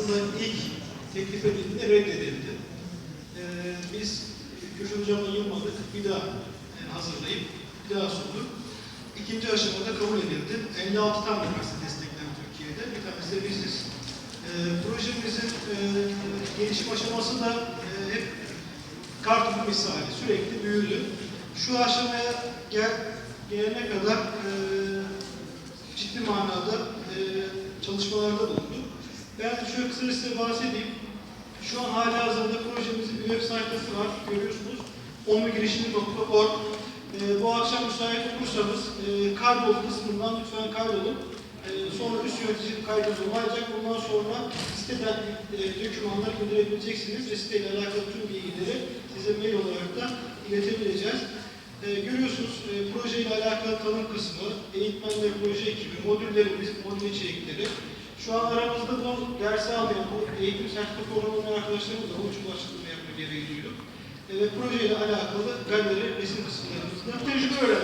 aslında ilk teklif edildiğinde reddedildi. Ee, biz Kürşat Hocam'la yılmadık, bir daha e, hazırlayıp bir daha sunduk. İkinci aşamada kabul edildi. 56 tane üniversite desteklendi Türkiye'de. Bir tanesi de biziz. Ee, projemizin e, gelişim aşaması da e, hep kartopu misali sürekli büyüdü. Şu aşamaya gel, gelene kadar e, ciddi manada e, çalışmalarda bulunduk. Ben şöyle kısaca size bahsedeyim. Şu an hala hazırda projemizin bir web sayfası var. Görüyorsunuz. omugirişimi.org e, Bu akşam müsait olursanız e, kaydol kısmından lütfen kaydolun. E, sonra üst yönetici kaydınız olacak. Bundan sonra siteden e, dokümanlar indirebileceksiniz ve siteyle alakalı tüm bilgileri size mail olarak da iletebileceğiz. E, görüyorsunuz e, projeyle alakalı tanım kısmı, eğitmenler proje ekibi, modüllerimiz, modül içerikleri. Şu an aramızda bu dersi almayan, bu eğitim sertifika programı arkadaşlarımız da başlıklı yapma gereği duyduk. E, ve projeyle alakalı galeri, resim kısımlarımızda tecrübe öğrenmek